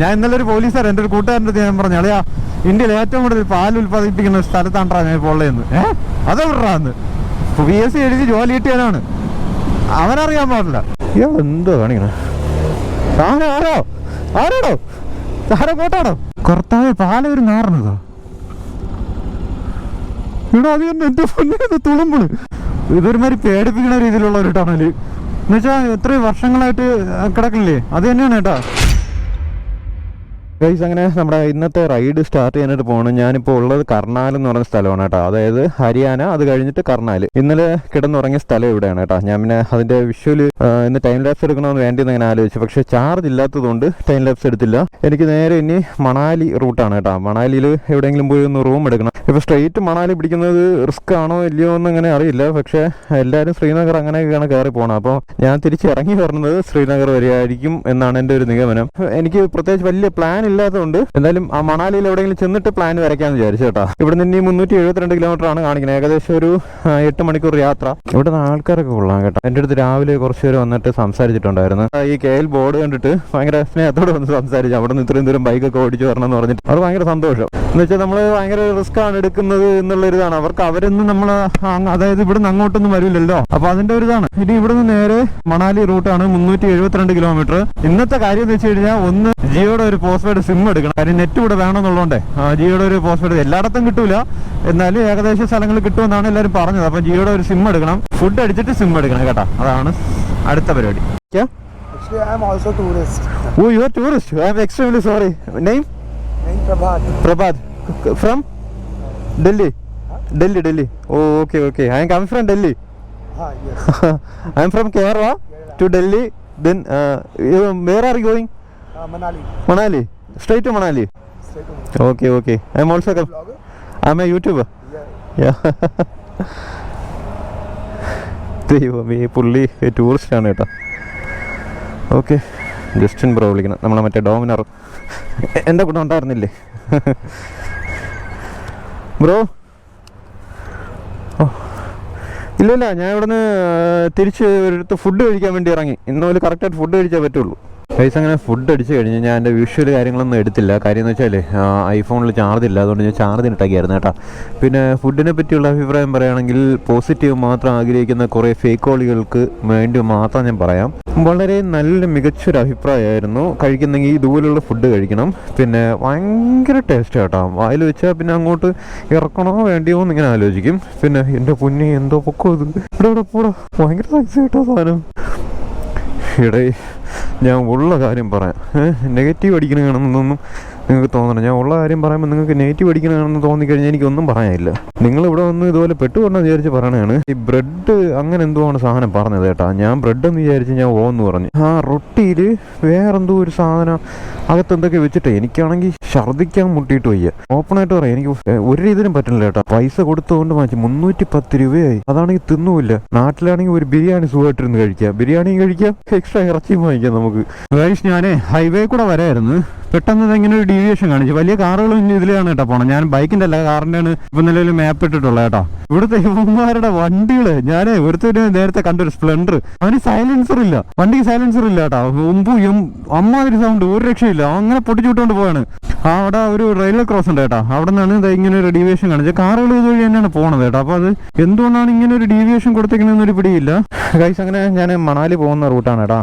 ഞാൻ ഇന്നലെ ഒരു പോലീസുകാരൻ എന്റെ ഒരു കൂട്ടുകാരന്റെ ഞാൻ പറഞ്ഞു അളിയാ ഇന്ത്യയിൽ ഏറ്റവും കൂടുതൽ പാൽ ഉൽപ്പാദിപ്പിക്കുന്ന ഒരു സ്ഥലത്താണ്ടാ ഞാൻ ഇപ്പോൾ ഉള്ളതെന്ന്. ഏഹ് അതെവിടാന്ന് പി എസ് സി എഴുതി ജോലി കിട്ടിയവനാണ്. അവനറിയാൻ പാടില്ല. എന്തോ കാണിക്കണേ? ആരോ ആരാടോ? ആരോ കോട്ടാടോ കർത്താവ് പാലൊരു നാറണതോ ഇവിടെ അത് തന്നെ എന്റെ പൊന്നിന് ഇതൊരു ഇതൊരുമാതിരി പേടിപ്പിക്കുന്ന രീതിയിലുള്ള ഒരു ടണൽ. എന്നുവെച്ചാൽ എത്രയും വർഷങ്ങളായിട്ട് കിടക്കില്ലേ അത് തന്നെയാണ് കേട്ടാ. ഗൈസ് അങ്ങനെ നമ്മുടെ ഇന്നത്തെ റൈഡ് സ്റ്റാർട്ട് ചെയ്യാനായിട്ട് പോകണം ഞാനിപ്പോൾ ഉള്ളത് കർണാൽ എന്ന് പറയുന്ന സ്ഥലമാണ് കേട്ടോ. അതായത് ഹരിയാന അത് കഴിഞ്ഞിട്ട് കർണാൽ. ഇന്നലെ കിടന്നുറങ്ങിയ സ്ഥലം ഇവിടെയാണ് കേട്ടോ. ഞാൻ പിന്നെ അതിന്റെ വിഷ്വൽ ഇന്ന് ടൈം ലാപ്സ് എടുക്കണമെന്ന് വേണ്ടി ഇങ്ങനെ ആലോചിച്ചു. പക്ഷെ ചാർജ് ഇല്ലാത്തതുകൊണ്ട് ടൈം ലാപ്സ് എടുത്തില്ല. എനിക്ക് നേരെ ഇനി മണാലി റൂട്ടാണ് കേട്ടോ. മണാലിയിൽ എവിടെയെങ്കിലും പോയി ഒന്ന് റൂം എടുക്കണം. ഇപ്പൊ സ്ട്രെയിറ്റ് മണാലി പിടിക്കുന്നത് റിസ്ക് ആണോ ഇല്ലയോ എന്ന് അങ്ങനെ അറിയില്ല. പക്ഷെ എല്ലാവരും ശ്രീനഗർ അങ്ങനെയൊക്കെയാണ് കയറി പോകണം അപ്പോൾ ഞാൻ തിരിച്ച് ഇറങ്ങി വരുന്നത് ശ്രീനഗർ വരെയായിരിക്കും എന്നാണ് എന്റെ ഒരു നിഗമനം. എനിക്ക് പ്രത്യേകിച്ച് വലിയ പ്ലാൻ ഇല്ലാത്തതുകൊണ്ട് എന്തായാലും ആ മണാലിയിൽ എവിടെയെങ്കിലും ചെന്നിട്ട് പ്ലാൻ വരയ്ക്കാന്ന് വിചാരിച്ചു കേട്ടോ. ഇവിടെ നിന്ന് ഈ മുന്നൂറ്റി എഴുപത്തിരണ്ട് കിലോമീറ്റർ ആണ് കാണിക്കുന്നത് ഏകദേശം ഒരു എട്ട് മണിക്കൂർ യാത്ര. ഇവിടുന്ന് ആൾക്കാരൊക്കെ കൊള്ളാം കേട്ടോ. എന്റെ അടുത്ത് രാവിലെ കുറച്ച് പേര് വന്നിട്ട് സംസാരിച്ചിട്ടുണ്ടായിരുന്നു. ഈ കെ എൽ ബോർഡ് കണ്ടിട്ട് ഭയങ്കര സ്നേഹത്തോടെ വന്ന് സംസാരിച്ചു. അവിടെ നിന്ന് ഇത്രയും ദൂരം ബൈക്കൊക്കെ ഓടിച്ചു വരണം എന്ന് പറഞ്ഞിട്ട്. അവർ ഭയങ്കര സന്തോഷം. എന്ന് വെച്ചാൽ നമ്മൾ ഭയങ്കര റിസ്ക് ആണ് എടുക്കുന്നത് എന്നുള്ള ഇതാണ് അവർക്ക് അവരൊന്നും നമ്മൾ അതായത് ഇവിടുന്ന് അങ്ങോട്ടൊന്നും വരില്ലല്ലോ. അപ്പൊ അതിന്റെ ഒരു ഇതാണ്. ഇനി ഇവിടുന്ന് നേരെ മണാലി റൂട്ടാണ് മുന്നൂറ്റി എഴുപത്തിരണ്ട് കിലോമീറ്റർ ഇന്നത്തെ കാര്യം എന്ന് വെച്ച് കഴിഞ്ഞാൽ ഒന്ന് ജിയോടെ ഒരു പോസ്റ്റ് പെയ്ഡ് സിം എടുക്കണം. കാര്യം നെറ്റ് ഇവിടെ വേണമെന്നുള്ളതുകൊണ്ടേ ആ, ജിയോയുടെ ഒരു പോസ്റ്റ്പെയ്ഡ് എല്ലായിടത്തും കിട്ടൂല. എന്നാലും ഏകദേശം സ്ഥലങ്ങളിൽ കിട്ടുമെന്നാണ് എല്ലാവരും പറഞ്ഞത്. അപ്പം ജിയോയുടെ ഒരു സിം എടുക്കണം. ഫുഡ് അടിച്ചിട്ട് സിം എടുക്കണം കേട്ടോ. അതാണ് അടുത്ത പരിപാടി. Manali. Oh you are tourist I am extremely sorry name Prabhat. Prabhat. Delhi Delhi. Oh, I yes. I am from Kerala to Delhi. Going Manali you, where Manali okay okay I am also Straight to Manali. Straight to Manali. Okay, okay. I also. Com- Vlogger? I a YouTuber. Yeah. ദൈവമേ പുള്ളി tourist ആണ് കേട്ടോ okay Justin bro വിളിക്കണം നമ്മളെ മറ്റേ ഡോമിനർ എന്റെ കൂടെ ഉണ്ടായിരുന്നില്ലേ ബ്രോ ഓ ഇല്ല ഇല്ല ഞാൻ ഇവിടുന്ന് തിരിച്ച് ഒരിടത്ത് ഫുഡ് കഴിക്കാൻ വേണ്ടി ഇറങ്ങി ഇന്നോൽ കറക്റ്റായിട്ട് ഫുഡ് കഴിച്ചേ പറ്റുള്ളൂ പൈസ അങ്ങനെ ഫുഡ് അടിച്ച് കഴിഞ്ഞ് ഞാൻ എന്റെ വിഷ്വൽ കാര്യങ്ങളൊന്നും എടുത്തില്ല. കാര്യം എന്ന് വെച്ചാൽ ഐഫോണിൽ ചാർജ് ഇല്ല. അതുകൊണ്ട് ഞാൻ ചാർജ് ഇട്ടാക്കിയായിരുന്നു കേട്ടോ. പിന്നെ ഫുഡിനെ പറ്റിയുള്ള അഭിപ്രായം പറയുകയാണെങ്കിൽ പോസിറ്റീവ് മാത്രം ആഗ്രഹിക്കുന്ന കുറേ ഫേക്ക് കോളികൾക്ക് വേണ്ടി മാത്രം ഞാൻ പറയാം. വളരെ നല്ല മികച്ചൊരു അഭിപ്രായമായിരുന്നു. കഴിക്കുന്നെങ്കിൽ ഇതുപോലുള്ള ഫുഡ് കഴിക്കണം. പിന്നെ ഭയങ്കര ടേസ്റ്റ് കേട്ടോ. വായിൽ വെച്ചാൽ പിന്നെ അങ്ങോട്ട് ഇറക്കണോ വേണ്ടിയോ എന്ന് ഇങ്ങനെ ആലോചിക്കും. പിന്നെ എന്റെ പുണ്ണി എന്തോ പൊക്കോ ഇത്. ഇവിടെ ഇവിടെ പോടാ. ഭയങ്കര സൈസ് കേട്ടോ സാധനം. ഇടേ ഞാൻ ഉള്ള കാര്യം പറയാം. നെഗറ്റീവ് അടിക്കണമെന്നൊന്നും നിങ്ങൾക്ക് തോന്നണം. ഞാൻ ഉള്ള കാര്യം പറയുമ്പോൾ നിങ്ങൾക്ക് നെഗറ്റീവ് അടിക്കണമെന്ന് തോന്നിക്കഴിഞ്ഞാൽ എനിക്കൊന്നും പറയാനില്ല. നിങ്ങൾ ഇവിടെ വന്ന് ഇതുപോലെ പെട്ടുകൊണ്ടെന്ന് വിചാരിച്ച് പറയണതാണ്. ഈ ബ്രെഡ് അങ്ങനെ എന്തോ ആണ് സാധനം പറഞ്ഞത് കേട്ടാ? ഞാൻ ബ്രെഡ് എന്ന് വിചാരിച്ച് ഞാൻ ഓന്ന് പറഞ്ഞു. ആ റൊട്ടിയിൽ വേറെന്തോ ഒരു സാധനം അകത്ത് എന്തൊക്കെ വെച്ചിട്ട് എനിക്കാണെങ്കിൽ ഛർദ്ദിക്കാൻ മുട്ടിയിട്ട് വയ്യ. ഓപ്പണായിട്ട് പറയാം. എനിക്ക് ഒരു രീതിയിലും പറ്റുന്നില്ല കേട്ടോ. പൈസ കൊടുത്തുകൊണ്ട് വാങ്ങിച്ചു മുന്നൂറ്റി പത്ത് രൂപയായി. അതാണെങ്കിൽ തിന്നുമില്ല നാട്ടിലാണെങ്കിൽ ഒരു ബിരിയാണി സുഖമായിട്ടിരുന്ന് കഴിക്കാം ബിരിയാണിയും കഴിക്കാം. എക്സ്ട്രാ ഇറച്ചിയും വാങ്ങിക്കാം നമുക്ക്. ഞാനേ ഹൈവേ കൂടെ വരായിരുന്നു. പെട്ടെന്ന് ഇതെങ്ങനെ ഒരു ഡീവിയേഷൻ കാണിച്ചു. വലിയ കാറുകളും ഇനി ഇതിലാണ് കേട്ടോ പോണം. ഞാൻ ബൈക്കിന്റെ അല്ല കാറിന്റെ ആണ് ഇപ്പൊ നിലവിൽ മാപ്പ് ഇട്ടിട്ടുള്ളത് കേട്ടോ. ഇവിടുത്തെ ഇവന്മാരുടെ വണ്ടികൾ ഞാൻ ഒരുത്തൊരു നേരത്തെ കണ്ടൊരു സ്പ്ലെൻഡർ അവന് സൈലൻസർ ഇല്ല. വണ്ടിക്ക് സൈലൻസർ ഇല്ല കേട്ടോ. ഒമ്പു അമ്മാതിരി സൗണ്ട് ഒരു രക്ഷയില്ല അങ്ങനെ പൊട്ടിച്ചുവിട്ടുകൊണ്ട് പോവാണ്. അവിടെ ഒരു റെയിൽവേ ക്രോസ് ഉണ്ട് കേട്ടോ. അവിടെ നിന്നാണ് ഇത് ഇങ്ങനെ ഒരു ഡീവിയേഷൻ കാണിച്ചത്. കാറുകൾ ഇതുവഴി തന്നെയാണ് പോണത് കേട്ടോ. അപ്പൊ അത് എന്തുകൊണ്ടാണ് ഇങ്ങനെ ഒരു ഡീവിയേഷൻ കൊടുത്തേക്കണെന്നൊരു പിടിയില്ല. ഗൈസ് അങ്ങനെ ഞാൻ മണാലി പോകുന്ന റൂട്ടാണ് കേട്ടോ.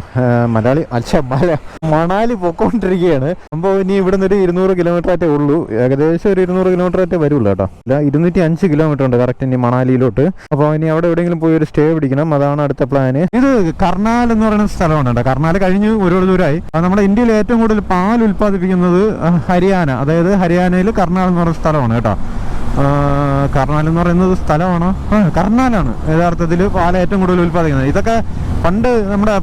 മലയാളി അച്ഛ മല മണാലി പൊക്കോണ്ടിരിക്കുകയാണ് അപ്പോൾ ഇനി ഇവിടെ നിന്ന് ഒരു ഇരുന്നൂറ് കിലോമീറ്റർ ആയിട്ടേ ഉള്ളൂ. ഏകദേശം ഒരു ഇരുന്നൂറ് കിലോമീറ്റർ ആയിട്ടേ വരുള്ളൂ കേട്ടോ. ഇല്ല ഇരുന്നൂറ്റി അഞ്ച് കിലോമീറ്റർ ഉണ്ട് കറക്റ്റ് ഇനി മണാലിയിലോട്ട്. അപ്പോൾ ഇനി അവിടെ എവിടെയെങ്കിലും പോയി ഒരു സ്റ്റേ പിടിക്കണം. അതാണ് അടുത്ത പ്ലാന് ഇത് കർണാൽ എന്ന് പറയുന്ന സ്ഥലമാണ് കേട്ടോ. കർണാൽ കഴിഞ്ഞ് ഒരുപാട് ദൂരമായി നമ്മുടെ ഇന്ത്യയിൽ ഏറ്റവും കൂടുതൽ പാൽ ഉൽപ്പാദിപ്പിക്കുന്നത് ഹരിയാന. അതായത് ഹരിയാനയിൽ കർണാൽ എന്ന് പറയുന്ന സ്ഥലമാണ് കേട്ടോ. കർണാൽ എന്ന് പറയുന്നത് സ്ഥലമാണോ? കർണാലാണ്. യഥാർത്ഥത്തിൽ പാൽ ഏറ്റവും കൂടുതൽ ഉൽപ്പാദിക്കുന്നത്. ഇതൊക്കെ പണ്ട് നമ്മുടെ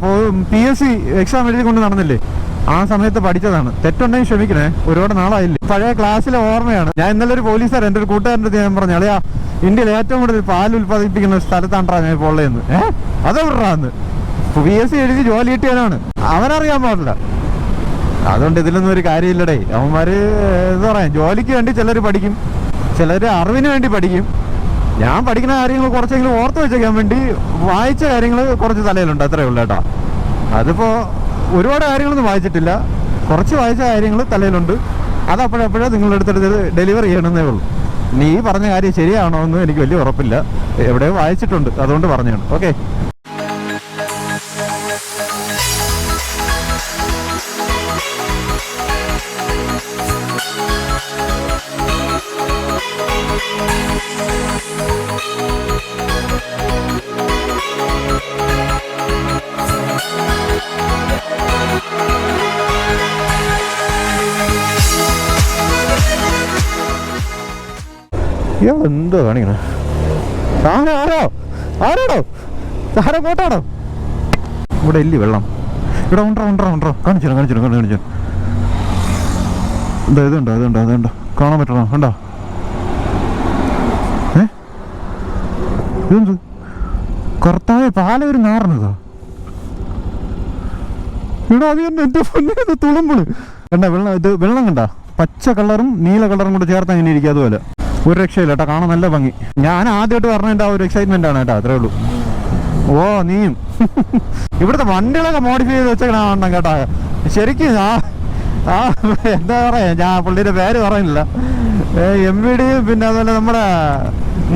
പി എസ് സി എക്സാം എഴുതി കൊണ്ട് നടന്നില്ലേ? ആ സമയത്ത് പഠിച്ചതാണ്. തെറ്റുണ്ടെങ്കിൽ ക്ഷമിക്കണേ. ഒരുപാട് നാളായില്ലേ? പഴയ ക്ലാസ്സിലെ ഓർമ്മയാണ്. ഞാൻ ഇന്നലെ ഒരു പോലീസുകാരൻ എന്റെ ഒരു കൂട്ടുകാരന്റെ ഞാൻ പറഞ്ഞു അളിയാ ഇന്ത്യയിൽ ഏറ്റവും കൂടുതൽ പാൽ ഉൽപ്പാദിപ്പിക്കുന്ന സ്ഥലത്താണ്ടാ ഞാൻ ഇപ്പോൾ ഉള്ളതെന്ന്. ഏഹ് അതെവിടാന്ന് പി എസ് സി എഴുതി ജോലി കിട്ടിയവനാണ്. അവനറിയാൻ പാടില്ല. അതുകൊണ്ട് ഇതിലൊന്നും ഒരു കാര്യമില്ലടേ. അവന്മാര് എന്താ പറയാ. ജോലിക്ക് വേണ്ടി ചിലർ പഠിക്കും. ചിലർ അറിവിന് വേണ്ടി പഠിക്കും. ഞാൻ പഠിക്കുന്ന കാര്യങ്ങൾ കുറച്ചെങ്കിലും ഓർത്ത് വെച്ചേക്കാൻ വേണ്ടി വായിച്ച കാര്യങ്ങൾ കുറച്ച് തലയിലുണ്ട് അത്രേ ഉള്ളൂ കേട്ടോ. അതിപ്പോ ഒരുപാട് കാര്യങ്ങളൊന്നും വായിച്ചിട്ടില്ല. കുറച്ച് വായിച്ച കാര്യങ്ങൾ തലയിലുണ്ട്. അത് അപ്പോഴപ്പോഴേ നിങ്ങളുടെ അടുത്തെടുത്ത് ഡെലിവറി ചെയ്യണമെന്നേ ഉള്ളൂ. നീ പറഞ്ഞ കാര്യം ശരിയാണോ എന്ന് എനിക്ക് വലിയ ഉറപ്പില്ല. എവിടെയോ വായിച്ചിട്ടുണ്ട് അതുകൊണ്ട് പറഞ്ഞാണ്. ഓക്കെ എന്തോ കാണിക്കണം? ആരോ ആരോ? ആരാടോ? ആരോ കോട്ടാണോ? ഇവിടെ ഇല്ലേ വെള്ളം. ഇവിടെ ഉണ്ടോ ഉണ്ടോ ഉണ്ടോ? കാണിച്ചു കാണിച്ചു കാണിച്ചു ഇതാ ഇതുണ്ടോ ഇതുണ്ടോ അതുണ്ടോ കാണാൻ പറ്റണോ? കണ്ടോ ഏ? ഇതെന്ത്? പാല ഒരു നാറണതാ ഇവിടെ അത് തന്നെ എന്റെ പൊന്നത് തുളുമ്പൾ. കണ്ട വെള്ളം ഇത് വെള്ളം കണ്ട? പച്ച കളറും നീല കളറും കൂടെ ചേർത്ത് അങ്ങനെ ഇരിക്കുക അതുപോലെ. ഒരു രക്ഷയില്ല കേട്ടോ. കാണാൻ നല്ല ഭംഗി. ഞാൻ ആദ്യമായിട്ട് പറഞ്ഞതിന്റെ ആ ഒരു എക്സൈറ്റ്മെന്റ് ആണ് കേട്ടോ. അത്രേ ഉള്ളൂ. ഓ നീയും. ഇവിടുത്തെ വണ്ടികളൊക്കെ മോഡിഫൈ ചെയ്ത് വെച്ചേക്കണം കേട്ടോ. ശരിക്കും ആ ആ എന്താ പറയാ? ഞാൻ പുള്ളിയുടെ പേര് പറയുന്നില്ല. എം വി ഡിയും പിന്നെ അതുപോലെ നമ്മുടെ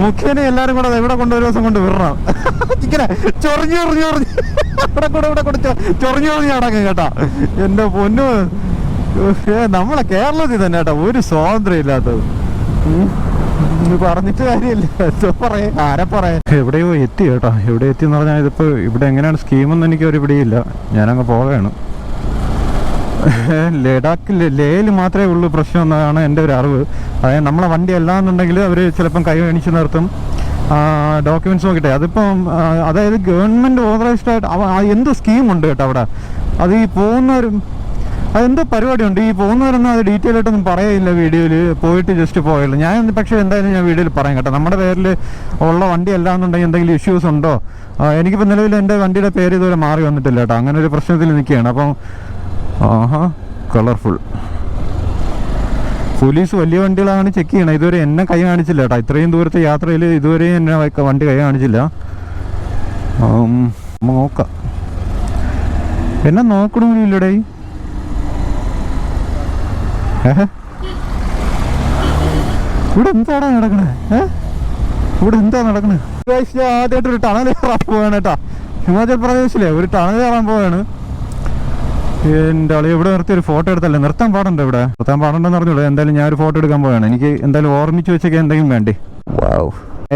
മുഖ്യനെ എല്ലാരും കൂടെ ഇവിടെ കൊണ്ട് ഒരു ദിവസം കൊണ്ട് വിടണം. ഇങ്ങനെ ചൊറിഞ്ഞു ചൊറിഞ്ഞു ചൊറിഞ്ഞ്. ഇവിടെ കൂടെ ഇവിടെ കൂടെ ചൊറിഞ്ഞു ചൊറിഞ്ഞു അടക്കം കേട്ടാ. എന്റെ പൊന്നു. നമ്മളെ കേരളത്തിൽ തന്നെ കേട്ടോ ഒരു സ്വാതന്ത്ര്യം ഇല്ലാത്തത്. ഇത് പറഞ്ഞിട്ട് കാര്യമില്ല. എന്തോ ആരെ പറയാ എവിടെയോ എത്തി കേട്ടോ. എവിടെ എത്തി എന്ന് പറഞ്ഞാൽ ഇതിപ്പോ ഇവിടെ എങ്ങനെയാണ്? സ്കീമൊന്നും എനിക്ക് ഒരു പിടിയില്ല. ഞാനങ്ങ് പോവുകയാണ്. ലഡാക്കിൽ ലേയിൽ മാത്രമേ ഉള്ളൂ പ്രശ്നം എന്നതാണ് എന്റെ ഒരു അറിവ്. അതായത് നമ്മളെ വണ്ടി അല്ലാന്നുണ്ടെങ്കിൽ അവർ ചിലപ്പം കൈ മേണിച്ച് നിർത്തും. ഡോക്യുമെന്റ്സ് നോക്കിട്ടെ. അതിപ്പം അതായത് ഗവൺമെന്റ് ഓതറൈസ്ഡ് ആയിട്ട് എന്തോ സ്കീമുണ്ട് കേട്ടോ അവിടെ? അത് ഈ പോകുന്നവരും അതെന്തോ പരിപാടിയുണ്ട് ഈ പോകുന്നവരൊന്നും അത് ഡീറ്റെയിൽ ആയിട്ടൊന്നും പറയില്ല വീഡിയോയിൽ പോയിട്ട് ജസ്റ്റ് പോയുള്ളൂ ഞാൻ പക്ഷേ എന്തായാലും ഞാൻ വീഡിയോയിൽ പറയാം കേട്ടോ നമ്മുടെ പേരിൽ ഉള്ള വണ്ടി അല്ല എന്നുണ്ടെങ്കിൽ എന്തെങ്കിലും ഇഷ്യൂസ് ഉണ്ടോ എനിക്കിപ്പോൾ നിലവിൽ എന്റെ വണ്ടിയുടെ പേര് ഇതുവരെ മാറി വന്നിട്ടില്ല കേട്ടോ അങ്ങനെ ഒരു പ്രശ്നത്തിൽ നിൽക്കുകയാണ് അപ്പം ആഹാ കളർഫുൾ പോലീസ് വലിയ വണ്ടികളാണ് ചെക്ക് ചെയ്യണം ഇതുവരെ എന്നെ കൈ കാണിച്ചില്ല കേട്ടോ ഇത്രയും ദൂരത്തെ യാത്രയിൽ ഇതുവരെ എന്നെ വണ്ടി കൈ കാണിച്ചില്ല നോക്കാം എന്നെ നോക്കണമില്ലടേ ഇവിടെ എന്താടാ നടക്കണേ? ഇവിടെ എന്താ നടക്കണേ? ആദ്യമായിട്ട് ഒരു ടണൽ കയറാൻ പോവാണ് കേട്ടാ. ഹിമാചൽ പ്രദേശിലെ ഒരു ടണൽ കയറാൻ പോവാണ്. എന്റെ ആളി ഇവിടെ നിർത്തി ഒരു ഫോട്ടോ എടുത്തല്ലേ? നിർത്താൻ പാടുണ്ടോ ഇവിടെ? നിർത്താൻ പാടുണ്ടെന്ന് പറഞ്ഞൂടെ എന്തായാലും ഞാൻ ഒരു ഫോട്ടോ എടുക്കാൻ പോവാണ്. എനിക്ക് എന്തായാലും ഓർമ്മിച്ച് വെച്ചൊക്കെ എന്തെങ്കിലും വേണ്ടേ?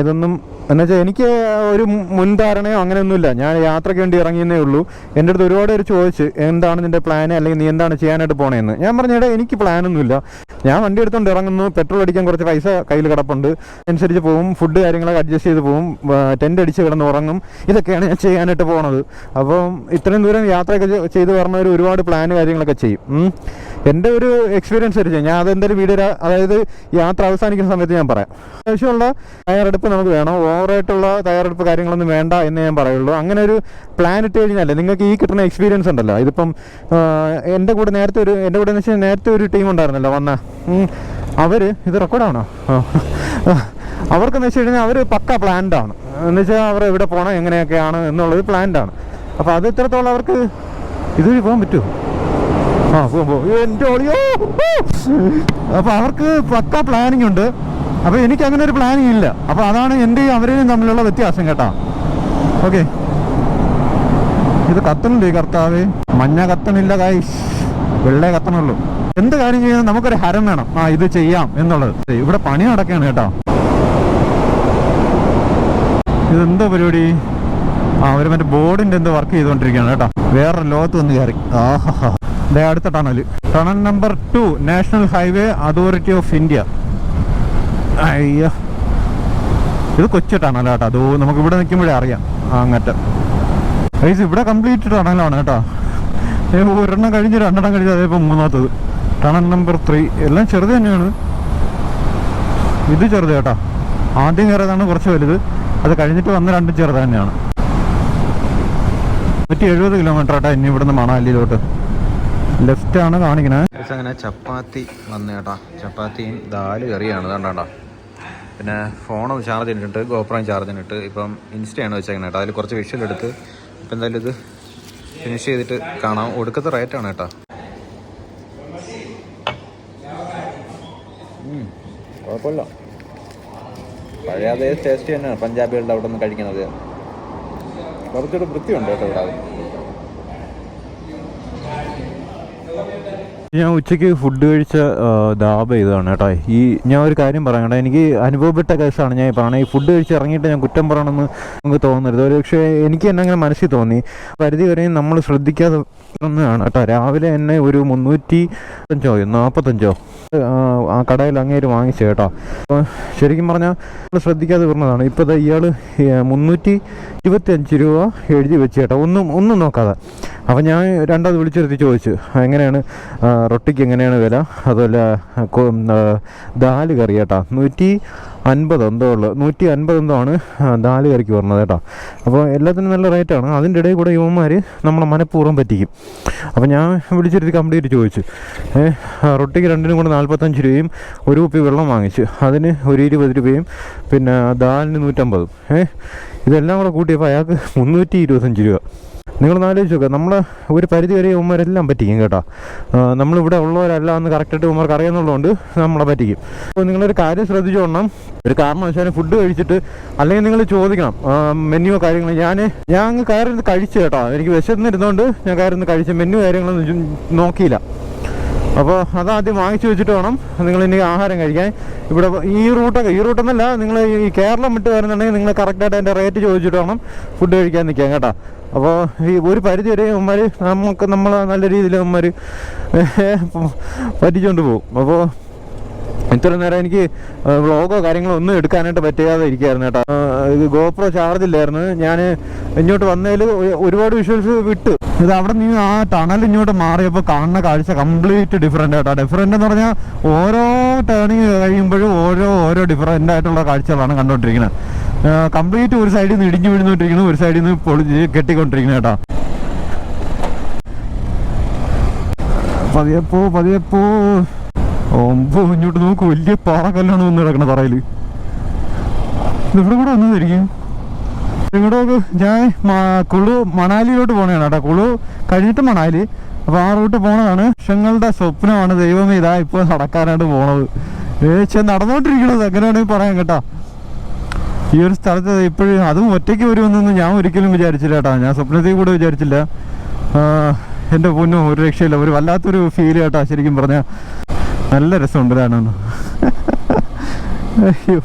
ഇതൊന്നും എന്നുവെച്ചാൽ എനിക്ക് ഒരു മുൻധാരണയോ അങ്ങനെയൊന്നുമില്ല. ഞാൻ യാത്രയ്ക്ക് വേണ്ടി ഇറങ്ങിയെന്നേ ഉള്ളൂ. എന്റെ അടുത്ത് ഒരുപാട് പേര് ചോദിച്ച് എന്താണ് നിന്റെ പ്ലാൻ അല്ലെങ്കിൽ നീ എന്താണ് ചെയ്യാനായിട്ട് പോണേന്ന്. ഞാൻ പറഞ്ഞിടെ എനിക്ക് പ്ലാനൊന്നുമില്ല ഞാൻ വണ്ടി എടുത്തുകൊണ്ട് ഇറങ്ങുന്നു. പെട്രോൾ അടിക്കാൻ കുറച്ച് പൈസ കയ്യിൽ കിടപ്പുണ്ട്. അനുസരിച്ച് പോകും ഫുഡ് കാര്യങ്ങളൊക്കെ അഡ്ജസ്റ്റ് ചെയ്ത് പോകും ടെന്റ് അടിച്ച് കിടന്ന് ഉറങ്ങും. ഇതൊക്കെയാണ് ഞാൻ ചെയ്യാനായിട്ട് പോണത്. അപ്പം ഇത്രയും ദൂരം യാത്രയൊക്കെ ചെയ്ത് പറഞ്ഞവർ ഒരുപാട് പ്ലാൻ കാര്യങ്ങളൊക്കെ ചെയ്യും. എന്റെ ഒരു എക്സ്പീരിയൻസ് വെച്ച് ഞാൻ അതെന്തായാലും വീഡിയോ അതായത് യാത്ര അവസാനിക്കുന്ന സമയത്ത് ഞാൻ പറയാം. ആവശ്യമുള്ള തയ്യാറെടുപ്പ് നമുക്ക് വേണം. ഓവറായിട്ടുള്ള തയ്യാറെടുപ്പ് കാര്യങ്ങളൊന്നും വേണ്ട എന്ന് ഞാൻ പറയുള്ളൂ. അങ്ങനെ ഒരു പ്ലാൻ ഇട്ട് കഴിഞ്ഞാൽ നിങ്ങൾക്ക് ഈ കിട്ടുന്ന എക്സ്പീരിയൻസ് ഉണ്ടല്ലോ. ഇതിപ്പം എന്റെ കൂടെ നേരത്തെ ഒരു എന്റെ കൂടെ എന്ന് വെച്ചാൽ നേരത്തെ ഒരു ടീം ഉണ്ടായിരുന്നല്ലോ വന്ന. അവർ ഇത് റെക്കോർഡാണോ അവർക്കെന്ന് വെച്ച് കഴിഞ്ഞാൽ അവർ പക്ക പ്ലാൻഡ് ആണ്. എന്ന് വെച്ചാൽ അവർ എവിടെ പോകണം എങ്ങനെയൊക്കെയാണ് എന്നുള്ളത് പ്ലാൻഡ് ആണ്. അപ്പോൾ അത് ഇത്രത്തോളം അവർക്ക് ഇതുവഴി പോകാൻ പറ്റുമോ? ആ പോകുമ്പോൾ പോകാം എന്റെ ഒളിയോ അപ്പോൾ അവർക്ക് പക്ക പ്ലാനിങ് ഉണ്ട്. അപ്പോൾ എനിക്ക് അങ്ങനെ ഒരു പ്ലാനിങ് ഇല്ല. അപ്പോൾ അതാണ് എന്റെയും അവരെയും തമ്മിലുള്ള വ്യത്യാസം കേട്ടോ. ഓക്കെ ഇത് കത്തണില്ലേ കർത്താവ്. മഞ്ഞ കത്തണില്ല കായ്സ് വെള്ളേ കത്തണുള്ളൂ. എന്ത് കാര്യം ചെയ്യുന്നത് നമുക്കൊരു ഹരം വേണം. ആ ഇത് ചെയ്യാം എന്നുള്ളത്. ഇവിടെ പണി നടക്കുകയാണ് കേട്ടോ. ഇതെന്താ പരിപാടി? ആ അവർ മറ്റേ ബോർഡിന്റെ എന്തോ വർക്ക് ചെയ്തുകൊണ്ടിരിക്കുകയാണ് കേട്ടോ. വേറൊരു ലോകത്ത് വന്ന് കയറി. ആഹാ അടുത്ത tunnel tunnel number two national highway authority of India അയ്യോ. ഇത് കൊച്ചു ടണൽ കേട്ടോ. അതോ നമുക്ക് ഇവിടെ നിൽക്കുമ്പോഴേ അറിയാം. അങ്ങറ്റം ഗൈസ് ഇവിടെ കംപ്ലീറ്റ് ടണലാണ് കേട്ടോ. ഒരെണ്ണം കഴിഞ്ഞ് രണ്ടെണ്ണം കഴിഞ്ഞ് അതേപോലെ മൂന്നാമത്തത്. ടണൽ നമ്പർ ത്രീ എല്ലാം ചെറുത് തന്നെയാണ്. ഇത് ചെറുത് കേട്ടോ. ആദ്യം കയറിയതാണ് കുറച്ച് വലുത്. അത് കഴിഞ്ഞിട്ട് വന്ന രണ്ടും ചെറുത് തന്നെയാണ്. നൂറ്റി എഴുപത് കിലോമീറ്റർ ആട്ടാ ഇനി ഇവിടുന്ന് മണാലിയിലോട്ട്. ലെഫ്റ്റ് ആണ് കാണിക്കണേ. അങ്ങനെ ചപ്പാത്തി വന്നു കേട്ടാ. ചപ്പാത്തിയും ദാൽ കറിയാണ്. കണ്ടാ. പിന്നെ ഫോണും ചാർജ് ചെയ്തിട്ട് ഗോപ്രോയും ചാർജ് ചെയ്തിട്ട് ഇപ്പം ഇൻസ്റ്റയാണ് വെച്ചാൽ കേട്ടോ. അതിൽ കുറച്ച് വിഷ്വൽ എടുത്ത് ഇപ്പം എന്തായാലും ഇത് ഫിനിഷ് ചെയ്തിട്ട് കാണാം. ഒടുക്കത്തെ റേറ്റാണ് കേട്ടോ. കുഴപ്പമില്ല. പഴയ അതേ ടേസ്റ്റ് തന്നെയാണ്. പഞ്ചാബികളുടെ അവിടെ നിന്ന് കഴിക്കുന്നത്. കുറച്ചൊരു വൃത്തിയുണ്ട് കേട്ടോ ഇവിടെ. ഞാൻ ഉച്ചയ്ക്ക് ഫുഡ് കഴിച്ച ദാബ ഇതാണ് കേട്ടോ. ഈ ഞാൻ ഒരു കാര്യം പറയാം എനിക്ക് അനുഭവപ്പെട്ട കേസാണ് ഞാൻ പറയുന്നത് ഈ ഫുഡ് കഴിച്ച് ഇറങ്ങിയിട്ട് ഞാൻ കുറ്റം പറയണമെന്ന് നമുക്ക് തോന്നരുത്. ഒരു പക്ഷേ എനിക്ക് തന്നെ അങ്ങനെ മനസ്സിൽ തോന്നി. പരിധി വരെയും നമ്മൾ ശ്രദ്ധിക്കാതെ ഒന്നാണ് കേട്ടോ. രാവിലെ എന്നെ ഒരു മുന്നൂറ്റി അഞ്ചോ നാൽപ്പത്തഞ്ചോ ആ കടയിൽ അങ്ങേര് വാങ്ങിച്ചു കേട്ടോ. അപ്പോൾ ശരിക്കും പറഞ്ഞാൽ നമ്മൾ ശ്രദ്ധിക്കാതെ വരുന്നതാണ് ഇപ്പോൾ ഇയാൾ മുന്നൂറ്റി ഇരുപത്തി അഞ്ച് രൂപ എഴുതി വെച്ച് കേട്ടോ. ഒന്നും ഒന്നും നോക്കാതെ. അപ്പോൾ ഞാൻ രണ്ടാമത് വിളിച്ചെടുത്ത് ചോദിച്ചു എങ്ങനെയാണ് റൊട്ടിക്ക് എങ്ങനെയാണ് വില? അതുപോലെ ദാൽ കറി കേട്ടോ നൂറ്റി അൻപത് എന്തോ ഉള്ളു നൂറ്റി അൻപത് എന്തോ ആണ് ദാൽ കറിക്ക് പറഞ്ഞത് കേട്ടോ. അപ്പോൾ എല്ലാത്തിനും നല്ല റേറ്റാണ് അതിന്റെ ഇടയിൽ കൂടെ യുവന്മാർ നമ്മളെ മനഃപൂർവം പറ്റിക്കും. അപ്പോൾ ഞാൻ വിളിച്ചെടുത്ത് കംപ്ലീറ്റ് ചോദിച്ചു റൊട്ടിക്ക് രണ്ടിനും കൂടെ നാൽപ്പത്തഞ്ച് രൂപയും ഒരു കുപ്പി വെള്ളം വാങ്ങിച്ചു അതിന് ഒരു ഇരുപത് രൂപയും പിന്നെ ദാലിന് നൂറ്റമ്പതും ഏഹ് ഇതെല്ലാം കൂടെ കൂട്ടിയപ്പോൾ അയാൾക്ക് മുന്നൂറ്റി ഇരുപത്തഞ്ച് രൂപ. നിങ്ങളൊന്ന് ആലോചിച്ച് നോക്കുക നമ്മൾ ഒരു പരിധി വരെ ഉമ്മരെല്ലാം പറ്റിക്കും കേട്ടോ. നമ്മളിവിടെ ഉള്ളവരല്ല എന്ന് കറക്റ്റായിട്ട് ഉമ്മർക്ക് അറിയാമെന്നുള്ളതുകൊണ്ട് നമ്മളെ പറ്റിക്കും. അപ്പോൾ നിങ്ങളൊരു കാര്യം ശ്രദ്ധിച്ചോണം ഒരു കാരണവശാലും ഫുഡ് കഴിച്ചിട്ട് അല്ലെങ്കിൽ നിങ്ങൾ ചോദിക്കണം. മെനുവോ കാര്യങ്ങൾ ഞാൻ ഞാൻ അങ്ങ് കയറിന്ന് കഴിച്ചു കേട്ടോ. എനിക്ക് വിശന്നിരുന്നതുകൊണ്ട് ഞാൻ കയറിന്ന് കഴിച്ച് മെനു കാര്യങ്ങളൊന്നും നോക്കിയില്ല. അപ്പോൾ അതാദ്യം വാങ്ങിച്ചു വെച്ചിട്ട് വേണം നിങ്ങൾ ഇനി ആഹാരം കഴിക്കാൻ. ഇവിടെ ഈ റൂട്ടൊക്കെ ഈ റൂട്ടെന്നല്ല നിങ്ങൾ ഈ കേരളം വിട്ട് വരുന്നുണ്ടെങ്കിൽ നിങ്ങൾ കറക്റ്റായിട്ട് അതിന്റെ റേറ്റ് ചോദിച്ചിട്ട് വേണം ഫുഡ് കഴിക്കാൻ നിൽക്കാൻ കേട്ടോ. അപ്പോൾ ഈ ഒരു പരിധി വരെ അവന്മാർ നമുക്ക് നമ്മൾ നല്ല രീതിയിൽ അവന്മാർ പറ്റിച്ചുകൊണ്ട് പോകും. അപ്പോൾ ഇത്ര നേരം എനിക്ക് വ്ളോഗോ കാര്യങ്ങളോ ഒന്നും എടുക്കാനായിട്ട് പറ്റാതെ ഇരിക്കുകയായിരുന്നു കേട്ടോ. ഇത് ഗോപ്രോ ചാർജ് ഇല്ലായിരുന്നു. ഞാൻ ഇങ്ങോട്ട് വന്നതിൽ ഒരുപാട് വിഷ്വൽസ് വിട്ടു. ഇത് അവിടെ നിന്ന് ആ ടണൽ ഇങ്ങോട്ട് മാറിയപ്പോൾ കാണുന്ന കാഴ്ച കംപ്ലീറ്റ് ഡിഫറെന്റ് കേട്ടോ ഡിഫറെന്റ് എന്ന് പറഞ്ഞാൽ ഓരോ ടേണിങ് കഴിയുമ്പോഴും ഓരോ ഓരോ ഡിഫറെന്റ് ആയിട്ടുള്ള കാഴ്ചകളാണ് കണ്ടുകൊണ്ടിരിക്കുന്നത് കംപ്ലീറ്റ് ഒരു സൈഡിൽ നിന്ന് ഇടിഞ്ഞു വീഴുന്നോണ്ടിരിക്കുന്നു ഒരു സൈഡിൽ നിന്ന് പൊളിഞ്ഞ് കെട്ടിക്കൊണ്ടിരിക്കുന്നു കേട്ടോ. പതിയപ്പോ പതിയപ്പോ. ഒമ്പോ ഇങ്ങോട്ട് നോക്ക് വലിയ പാറക്കല്ലാണ് വന്ന് കിടക്കണ തറയിൽ ഇവിടെ കൂടെ വന്നതായിരിക്കും. ഇങ്ങോട്ട് ഞാൻ കുളു മണാലിയിലോട്ട് പോണതാണ് കേട്ടോ. കുളു കഴിഞ്ഞിട്ട് മണാലി. അപ്പോൾ ആ റൂട്ട് പോണതാണ്. വർഷങ്ങളുടെ സ്വപ്നമാണ് ദൈവമേ ഇതാ ഇപ്പോൾ നടക്കാനായിട്ട് പോണത്. ഏച്ചെ നടന്നുകൊണ്ടിരിക്കണത് എങ്ങനെയാണെങ്കിൽ പറയാം കേട്ടോ. ഈ ഒരു സ്ഥലത്ത് ഇപ്പോഴും അതും ഒറ്റയ്ക്ക് വരുമെന്നൊന്നും ഞാൻ ഒരിക്കലും വിചാരിച്ചില്ല കേട്ടോ. ഞാൻ സ്വപ്നത്തിൽ കൂടെ വിചാരിച്ചില്ല. എന്റെ പൊന്നും ഒരു രക്ഷയില്ല. ഒരു വല്ലാത്തൊരു ഫീൽ കേട്ടോ ശരിക്കും പറഞ്ഞാൽ നല്ല രസമുണ്ട് കാണാൻ. അയ്യോ.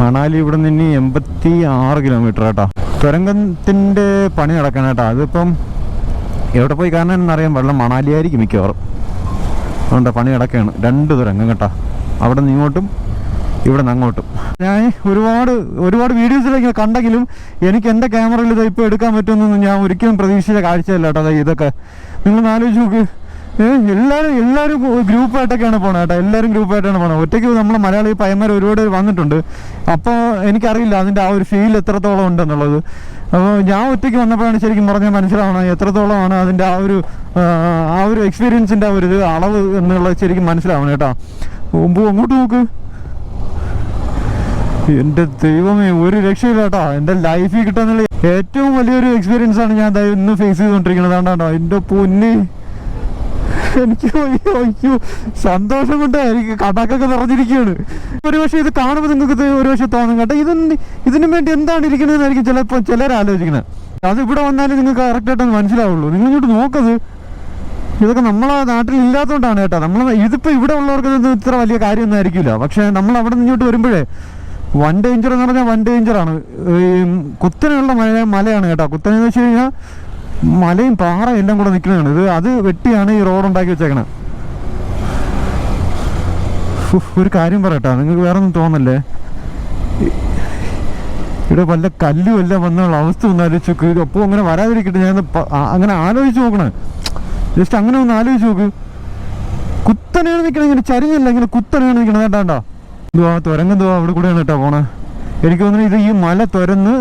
മണാലി ഇവിടെ നിന്ന് എൺപത്തി ആറ് കിലോമീറ്റർ കേട്ടോ. തുരങ്കത്തിന്റെ പണി നടക്കണം കേട്ടോ. അതിപ്പം എവിടെ പോയി കാരണം എന്നറിയാൻ വെള്ളം മണാലിയായിരിക്കും മിക്കവാറും. അതുകൊണ്ട് പണി കിടക്കുകയാണ്. രണ്ട് തുരങ്കം കേട്ടോ. അവിടെ നിന്ന് ഇങ്ങോട്ടും ഇവിടെ നിന്ന് അങ്ങോട്ടും. ഞാൻ ഒരുപാട് ഒരുപാട് വീഡിയോസിലേക്ക് കണ്ടെങ്കിലും എനിക്ക് എന്റെ ക്യാമറയിൽ ഇത് ഇപ്പോൾ എടുക്കാൻ പറ്റുമെന്നൊന്നും ഞാൻ ഒരിക്കലും പ്രതീക്ഷിച്ച കാഴ്ചയല്ല കേട്ടോ ഇതൊക്കെ. നിങ്ങൾ ആലോചിച്ച് നോക്ക്. എല്ലാവരും എല്ലാവരും ഗ്രൂപ്പായിട്ടൊക്കെയാണ് പോണത് കേട്ടോ. എല്ലാവരും ഗ്രൂപ്പായിട്ടാണ് പോണത് ഒറ്റയ്ക്ക് നമ്മളെ മലയാളി പയ്യന്മാർ ഒരുപാട് വന്നിട്ടുണ്ട്. അപ്പോൾ എനിക്കറിയില്ല അതിന്റെ ആ ഒരു ഫീൽ എത്രത്തോളം ഉണ്ടെന്നുള്ളത്. അപ്പോൾ ഞാൻ ഒറ്റയ്ക്ക് വന്നപ്പോഴാണ് ശരിക്കും പറഞ്ഞാൽ മനസ്സിലാവണം എത്രത്തോളമാണ് അതിന്റെ ആ ഒരു ആ, ഒരു എക്സ്പീരിയൻസിന്റെ ആ ഒരു അളവ് എന്നുള്ളത് ശരിക്കും മനസ്സിലാവണം കേട്ടോ. മുമ്പ് അങ്ങോട്ട് നോക്ക്. എന്റെ ദൈവമേ ഒരു രക്ഷയില്ല കേട്ടോ. എന്റെ ലൈഫിൽ കിട്ടുന്ന ഏറ്റവും വലിയൊരു എക്സ്പീരിയൻസ് ആണ് ഞാൻ ഇന്ന് ഫേസ് ചെയ്തുകൊണ്ടിരിക്കുന്നത്. അതാണ്ടോ എന്റെ പൊന്നി. എനിക്ക് അയ്യോ. സന്തോഷം കൊണ്ട് എനിക്ക് കടക്കൊക്കെ നിറഞ്ഞിരിക്കുകയാണ്. ഒരു പക്ഷെ ഇത് കാണുമ്പോൾ നിങ്ങൾക്ക് ഇത് ഒരു പക്ഷെ തോന്നും കേട്ടോ. ഇതിന് ഇതിനു വേണ്ടി എന്താണ് ഇരിക്കുന്നതെന്നായിരിക്കും ചിലപ്പോൾ ചിലർ ആലോചിക്കുന്നത് അത് ഇവിടെ വന്നാലും നിങ്ങൾക്ക് കറക്റ്റായിട്ടൊന്ന് മനസ്സിലാവുള്ളൂ. നിങ്ങൾ ഇങ്ങോട്ട് നോക്കത് ഇതൊക്കെ നമ്മളെ നാട്ടിൽ ഇല്ലാത്തതുകൊണ്ടാണ് കേട്ടോ. നമ്മൾ ഇതിപ്പോൾ ഇവിടെ ഉള്ളവർക്ക് ഇതൊന്നും ഇത്ര വലിയ കാര്യമൊന്നും ആയിരിക്കില്ല. പക്ഷേ നമ്മൾ അവിടെ നിന്ന് ഇങ്ങോട്ട് വരുമ്പോഴേ വൺ ഡേഞ്ചർ എന്ന് പറഞ്ഞാൽ വൺ ഡേഞ്ചറാണ് ഈ കുത്തനെയുള്ള മല മലയാണ് കേട്ടോ. കുത്തനെന്ന് വെച്ച് കഴിഞ്ഞാൽ മലയും പാറയും എല്ലാം കൂടെ നിൽക്കുന്നതാണ്. ഇത് അത് വെട്ടിയാണ് ഈ റോഡ് ഉണ്ടാക്കി ഒരു കാര്യം പറയട്ടോ നിങ്ങൾക്ക് വേറെ ഒന്നും തോന്നല്ലേ? ഇവിടെ വല്ല കല്ലും എല്ലാം വന്നുള്ള അവസ്ഥ ഒന്ന് ആലോചിച്ചു നോക്ക് അപ്പോൾ അങ്ങനെ വരാതിരിക്കട്ടെ ഞാൻ അങ്ങനെ ആലോചിച്ച് നോക്കണേ. ജസ്റ്റ് അങ്ങനെ ഒന്ന് ആലോചിച്ച് നോക്ക്. കുത്തനെയാണ് നിൽക്കണത് ഇങ്ങനെ ചരിഞ്ഞല്ല ഇങ്ങനെ കുത്തനെയാണ് നിൽക്കണത് കേട്ടാണ്ടോ എന്തുവാ ആ എന്തുവാ എന്തോ അവിടെ കൂടെയാണ് കേട്ടോ പോണേ. എനിക്ക് തോന്നുന്നു ഇത് ഈ മല തുരന്ന്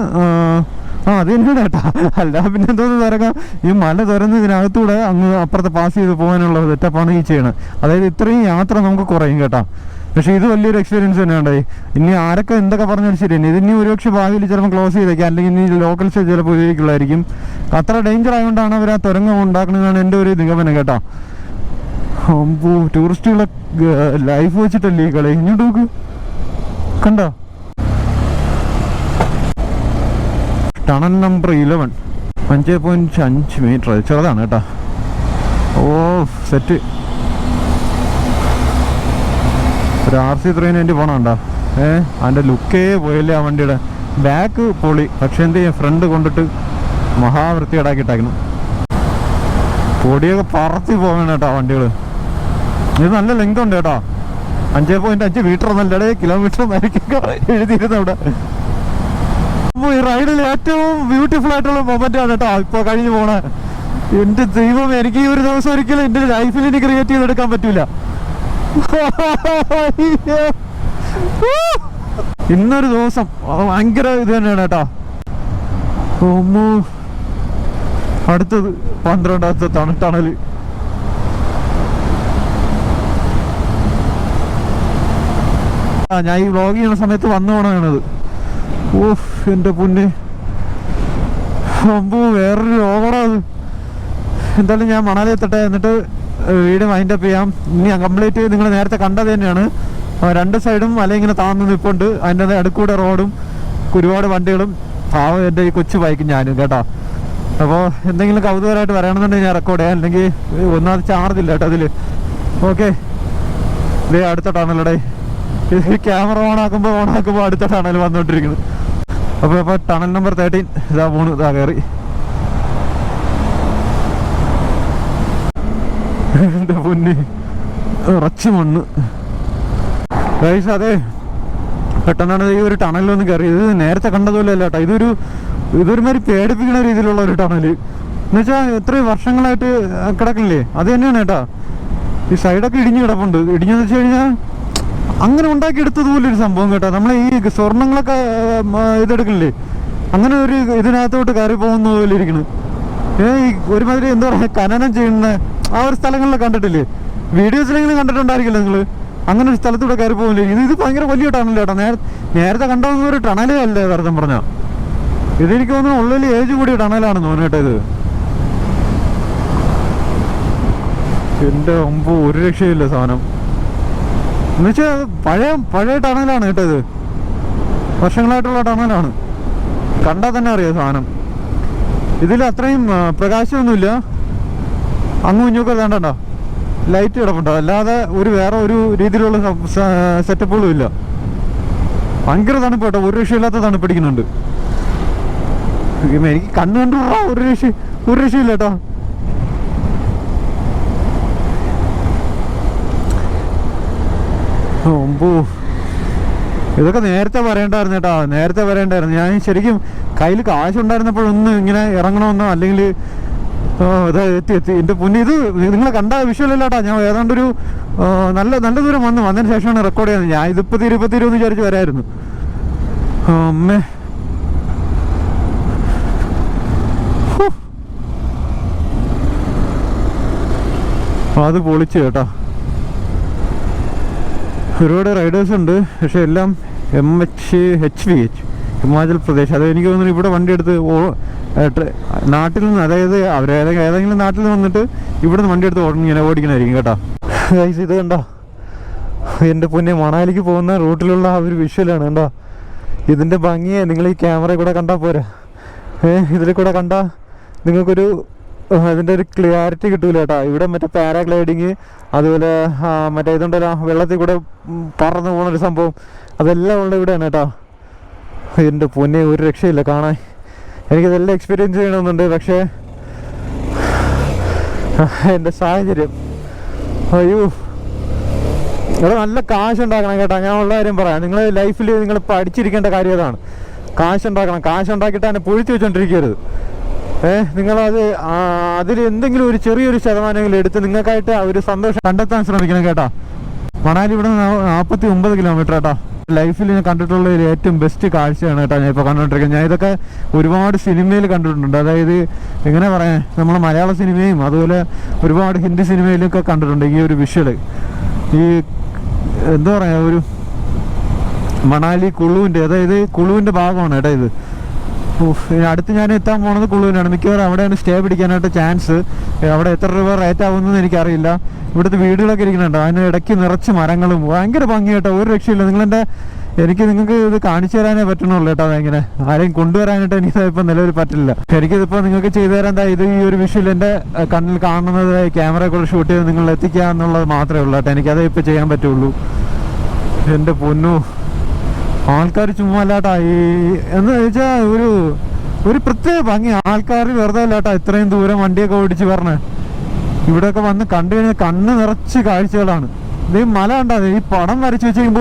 ആ, അത് തന്നെയാണ് കേട്ടാ. അല്ല പിന്നെ എന്തോന്ന് തുറക്കാം? ഈ മല തുറന്നതിനകത്തൂടെ അങ്ങ് അപ്പുറത്ത് പാസ് ചെയ്ത് പോകാനുള്ള സെറ്റപ്പാണ് ഈ ചെയ്യണത്. അതായത് ഇത്രയും യാത്ര നമുക്ക് കുറയും കേട്ടാ. പക്ഷെ ഇത് വലിയൊരു എക്സ്പീരിയൻസ് തന്നെയാണ് ഇനി ആരൊക്കെ എന്തൊക്കെ പറഞ്ഞാലും ശരി ഇതിനി ഒരുപക്ഷെ ഭാവിയിൽ ചിലപ്പോൾ ക്ലോസ് ചെയ്തേക്കാം. അല്ലെങ്കിൽ ഇനി ലോക്കൽസ് ചിലപ്പോൾ ഉപയോഗിക്കുള്ളായിരിക്കും അത്ര ഡേഞ്ചർ ആയതുകൊണ്ടാണ് അവർ ആ തുരങ്കം ഉണ്ടാക്കുന്നതാണ് എന്റെ ഒരു നിഗമനം കേട്ടോ. ടൂറിസ്റ്റുകളെ ലൈഫ് വെച്ചിട്ടല്ലേ ഈ കളി? ഇങ്ങോട്ട് നോക്ക്. കണ്ടോ? ടണൽ നമ്പർ ഇലവൻ അഞ്ച് പോയിന്റ് അഞ്ച് മീറ്റർ ചെറുതാണ് കേട്ടോ. ഓ സെറ്റ് ഒരു ആർ സി ത്രീ നയന്റി പോണുണ്ടോ ഏ അതിന്റെ ലുക്കേ പോയില്ലേ ആ വണ്ടിയുടെ. ബാക്ക് പൊളി. പക്ഷെ എന്ത് ചെയ്യാം? ഫ്രണ്ട് കൊണ്ടിട്ട് മഹാവൃത്തി ഇടാക്കിട്ടാക്കണം പൊടിയൊക്കെ പറത്തി പോകണം കേട്ടോ വണ്ടികൾ ഇത് നല്ല ലെങ്ത് ഉണ്ട് കേട്ടോ. അഞ്ചേ പോയിന്റ് അഞ്ച് മീറ്റർ എന്നല്ലേ? കിലോമീറ്റർ എഴുതിയിരുന്നു അവിടെ അപ്പൊ ഈ റൈഡിൽ ഏറ്റവും ബ്യൂട്ടിഫുൾ ആയിട്ടുള്ള മൊമെന്റ് ആണ് കേട്ടോ. ഇപ്പൊ കഴിഞ്ഞു പോണ. എന്റെ ദൈവം എനിക്ക് ഈ ഒരു ദിവസം ഒരിക്കലും എന്റെ ലൈഫിൽ എനിക്ക് ക്രിയേറ്റ് ചെയ്തെടുക്കാൻ പറ്റൂല. ഇന്നൊരു ദിവസം ഭയങ്കര ഇത് തന്നെയാണ് കേട്ടോ. അടുത്തത് പന്ത്രണ്ടാമത്തെ തണുട്ടണൽ ടണൽ ഞാൻ ഈ വ്ളോഗ് ചെയ്യുന്ന സമയത്ത് വന്നു പോണത് ഓഫ് എന്റെ പൊന്നെ. അമ്പോ വേറൊരു ഓവറാ അത് എന്തായാലും ഞാൻ മണാലി എത്തട്ടെ എന്നിട്ട് വീട് വൈൻഡ് അപ്പ് ചെയ്യാം. ഇനി കംപ്ലീറ്റ് നിങ്ങൾ നേരത്തെ കണ്ടത് തന്നെയാണ്. രണ്ട് സൈഡും മല ഇങ്ങനെ താന്നു നിൽപ്പുണ്ട് അതിന്റെ അടുക്കൂടെ റോഡും ഒരുപാട് വണ്ടികളും. പാവം എന്റെ ഈ കൊച്ചു ബൈക്കും ഞാനും കേട്ടോ. അപ്പോൾ എന്തെങ്കിലും കൗതുകരമായിട്ട് വരണമെന്നുണ്ടെങ്കിൽ ഞാൻ റെക്കോർഡ് ചെയ്യാം. അല്ലെങ്കിൽ ഒന്നാമത് ചാർജില്ല കേട്ടോ അതിൽ ഓക്കെ ഇതേ അടുത്ത ടണലടെ ഇത് ക്യാമറ ഓൺ ആക്കുമ്പോൾ ഓൺ ആക്കുമ്പോൾ അടുത്ത ടണൽ വന്നുകൊണ്ടിരിക്കുന്നത് അപ്പോൾ ഇപ്പൊ ടണൽ നമ്പർ തേർട്ടീൻ ഇതാ പോണു ഇതാ കയറി എന്റെ പൊന്നി. ഉറച്ചു മണ്ണ്. ഗൈസ് അതെ. പെട്ടെന്നാണ് ഈ ഒരു ടണലിലൊന്നും കയറി ഇത് നേരത്തെ കണ്ടതുപോലെ അല്ല കേട്ടോ. ഇതൊരു ഇതൊരുമാതിരി പേടിപ്പിക്കുന്ന രീതിയിലുള്ള ഒരു ടണൽ എന്നുവെച്ചാൽ എത്രയും വർഷങ്ങളായിട്ട് കിടക്കില്ലേ അത് തന്നെയാണ് കേട്ടോ. ഈ സൈഡൊക്കെ ഇടിഞ്ഞു കിടപ്പുണ്ട്. ഇടിഞ്ഞെന്ന് വെച്ച് കഴിഞ്ഞാൽ അങ്ങനെ ഉണ്ടാക്കിയെടുത്തത് ഒരു സംഭവം കേട്ടോ. നമ്മളെ ഈ സ്വർണങ്ങളൊക്കെ ഇതെടുക്കില്ലേ അങ്ങനെ ഒരു ഇതിനകത്തോട്ട് കയറി പോകുന്ന പോലെ ഇരിക്കുന്നു ഏ ഒരുമാതിരി എന്താ പറയുക ഖനനം ചെയ്യുന്ന ആ ഒരു സ്ഥലങ്ങളിലൊക്കെ കണ്ടിട്ടില്ലേ? വീഡിയോസിലെങ്കിലും കണ്ടിട്ടുണ്ടായിരിക്കില്ല നിങ്ങൾ അങ്ങനെ ഒരു സ്ഥലത്തൂടെ കയറി പോകില്ലേ? ഇത് ഇത് ഭയങ്കര വലിയ ടണൽ കേട്ടോ. നേരത്തെ നേരത്തെ കണ്ടതൊന്നും ഒരു ടണലേ അല്ലേ വെറുതെ പറഞ്ഞ. ഇതെനിക്ക് തോന്നുന്നു ഉള്ളിൽ ഏജ് കൂടിയ ടണലാണെന്ന് തോന്നുന്നു ഇത്. എന്റെ ഒമ്പ ഒരു രക്ഷയില്ല സാധനം. എന്നുവെച്ചാൽ പഴയ പഴയ ടണലാണ് കേട്ടോ ഇത് വർഷങ്ങളായിട്ടുള്ള ടണലാണ്. കണ്ടാൽ തന്നെ അറിയാം സാധനം. ഇതിൽ അത്രയും പ്രകാശമൊന്നുമില്ല. അങ്ങും ഇഞ്ഞൊക്കെ വേണ്ടണ്ട. ലൈറ്റ് കിടപ്പുണ്ടോ. അല്ലാതെ ഒരു വേറെ ഒരു രീതിയിലുള്ള സെറ്റപ്പുകളും ഇല്ല. ഭയങ്കര തണുപ്പ് കേട്ടോ. ഒരു രക്ഷയില്ലാത്ത തണുപ്പിടിക്കുന്നുണ്ട് എനിക്ക് കണ്ണു ഒരു രക്ഷ ഒരു രക്ഷയില്ല കേട്ടോ. ഒമ്പോ ഇതൊക്കെ നേരത്തെ പറയണ്ടായിരുന്നു കേട്ടോ. നേരത്തെ പറയണ്ടായിരുന്നു. ഞാൻ ശരിക്കും കയ്യിൽ കാശുണ്ടായിരുന്നപ്പോഴൊന്ന് ഇങ്ങനെ ഇറങ്ങണമെന്നോ അല്ലെങ്കിൽ ഓ ഇതാ എത്തി എത്തി. എന്റെ പൊന്നി ഇത് നിങ്ങൾ കണ്ട വിഷ്വലല്ല കേട്ടോ. ഞാൻ ഏതാണ്ടൊരു ഒരു നല്ല നല്ല ദൂരം വന്നു വന്നതിന് ശേഷമാണ് റെക്കോർഡ് ചെയ്യുന്നത്. ഞാൻ ഇതിപ്പോൾ ഇരുപത്തി ഇരുപത് വിചാരിച്ച് വരായിരുന്നു. അമ്മേ. അത് പൊളിച്ചു കേട്ടോ. ഒരുപാട് റൈഡേഴ്സ് ഉണ്ട്. പക്ഷെ എല്ലാം M H H V H Himachal Pradesh. അത് എനിക്ക് തോന്നുന്നു ഇവിടെ വണ്ടി എടുത്ത് നാട്ടിൽ നിന്ന് അതായത് അവർ ഏതെങ്കിലും നാട്ടിൽ നിന്ന് വന്നിട്ട് ഇവിടെ നിന്ന് വണ്ടി എടുത്ത് ഓടണം ഇങ്ങനെ ഓടിക്കണമായിരിക്കും കേട്ടോ. ഇത് കണ്ടോ? എന്റെ പൊന്നെ മണാലിക്ക് പോകുന്ന റൂട്ടിലുള്ള ആ ഒരു വിഷ്വലാണ് കണ്ടോ? ഇതിന്റെ ഭംഗിയെ നിങ്ങൾ ഈ ക്യാമറയിൽ കൂടെ കണ്ടാൽ പോരാ. ഏഹ് ഇതിൽ കൂടെ കണ്ടാൽ നിങ്ങൾക്കൊരു അതിന്റെ ഒരു ക്ലിയാരിറ്റി കിട്ടൂല കേട്ടോ. ഇവിടെ മറ്റേ പാരാഗ്ലൈഡിങ് അതുപോലെ മറ്റേ ഇതുണ്ടല്ലോ വെള്ളത്തിൽ കൂടെ പറന്നു പറന്ന് പോകുന്ന ഒരു സംഭവം. അതെല്ലാം ഉള്ള ഇവിടെയാണ് കേട്ടോ. എന്റെ പൊന്നെ ഒരു രക്ഷയില്ല കാണാൻ. എനിക്കിതെല്ലാം എക്സ്പീരിയൻസ് ചെയ്യണമെന്നുണ്ട് പക്ഷേ എന്റെ സാഹചര്യം. അയ്യോ. ഇവിടെ നല്ല കാശ് ഉണ്ടാക്കണം കേട്ടോ. ഞാൻ ഉള്ള കാര്യം പറയാം. നിങ്ങൾ ലൈഫിൽ നിങ്ങൾ പഠിച്ചിരിക്കേണ്ട കാര്യം അതാണ് കാശ് ഉണ്ടാക്കണം കാശ് ഉണ്ടാക്കിയിട്ട് അതിനെ പൊഴിച്ചു വെച്ചോണ്ടിരിക്കരുത്. ഏ നിങ്ങളത് അതിൽ എന്തെങ്കിലും ഒരു ചെറിയൊരു ശതമാനമെങ്കിലും എടുത്ത് നിങ്ങൾക്കായിട്ട് ഒരു സന്തോഷം കണ്ടെത്താൻ ശ്രമിക്കണം കേട്ടോ. മണാലി ഇവിടെ നിന്ന് നാൽപ്പത്തി ഒമ്പത് കിലോമീറ്റർ കേട്ടോ ലൈഫിൽ ഞാൻ കണ്ടിട്ടുള്ള ഒരു ഏറ്റവും ബെസ്റ്റ് കാഴ്ചയാണ് കേട്ടോ ഞാൻ ഇപ്പോൾ കണ്ടുകൊണ്ടിരിക്കുന്നത് ഞാൻ ഇതൊക്കെ ഒരുപാട് സിനിമയിൽ കണ്ടിട്ടുണ്ട്. അതായത് എങ്ങനെ പറയാൻ നമ്മൾ മലയാള സിനിമയും അതുപോലെ ഒരുപാട് ഹിന്ദി സിനിമയിലൊക്കെ കണ്ടിട്ടുണ്ട് ഈ ഒരു വിഷ്വൽ ഈ എന്താ പറയാ ഒരു മണാലി കുളുവിന്റെ അതായത് കുളുവിന്റെ ഭാഗമാണ് കേട്ടോ ഇത്. അടുത്ത് ഞാൻ എത്താൻ പോണത് കുളുവിനാണ്. മിക്കവാറും അവിടെയാണ് സ്റ്റേ പിടിക്കാനായിട്ട് ചാൻസ് അവിടെ എത്ര രൂപ റേറ്റ് ആവുമെന്ന് എനിക്കറിയില്ല. ഇവിടുത്തെ വീടുകളൊക്കെ ഇരിക്കുന്നുണ്ട്. അതിന് ഇടയ്ക്ക് നിറച്ച് മരങ്ങളും. ഭയങ്കര ഭംഗി കേട്ടോ ഒരു രക്ഷയില്ല. നിങ്ങളെന്റെ എനിക്ക് നിങ്ങൾക്ക് ഇത് കാണിച്ചു തരാനേ പറ്റണുള്ളൂ കേട്ടോ അതെങ്ങനെ ആരെയും കൊണ്ടുവരാനായിട്ട് എനിക്ക് ഇപ്പം നിലവിൽ പറ്റില്ല. എനിക്കിതിപ്പോൾ നിങ്ങൾക്ക് ചെയ്തു തരാൻ ഇത് ഈ ഒരു വിഷയം എന്റെ കണ്ണിൽ കാണുന്നത് ക്യാമറ കൂടെ ഷൂട്ട് ചെയ്ത് നിങ്ങൾ എത്തിക്കുക എന്നുള്ളത് മാത്രമേ ഉള്ളൂ കേട്ടോ. എനിക്കതേ ഇപ്പോൾ ചെയ്യാൻ പറ്റുള്ളൂ. എന്റെ പൊന്നു. ആൾക്കാർ ചുമ്മാ അല്ലാട്ടാ ഈ എന്ന് വെച്ചാൽ ഒരു ഒരു പ്രത്യേക ഭംഗി. ആൾക്കാർ വെറുതെ അല്ലാട്ടാ ഇത്രയും ദൂരം വണ്ടിയൊക്കെ ഓടിച്ച് പറഞ്ഞ്. ഇവിടെയൊക്കെ വന്ന് കണ്ടു കഴിഞ്ഞാൽ കണ്ണ് നിറച്ച് കാഴ്ചകളാണ്. ഇത് മല കണ്ടാ ഈ പടം വരച്ച് വെച്ചേക്കും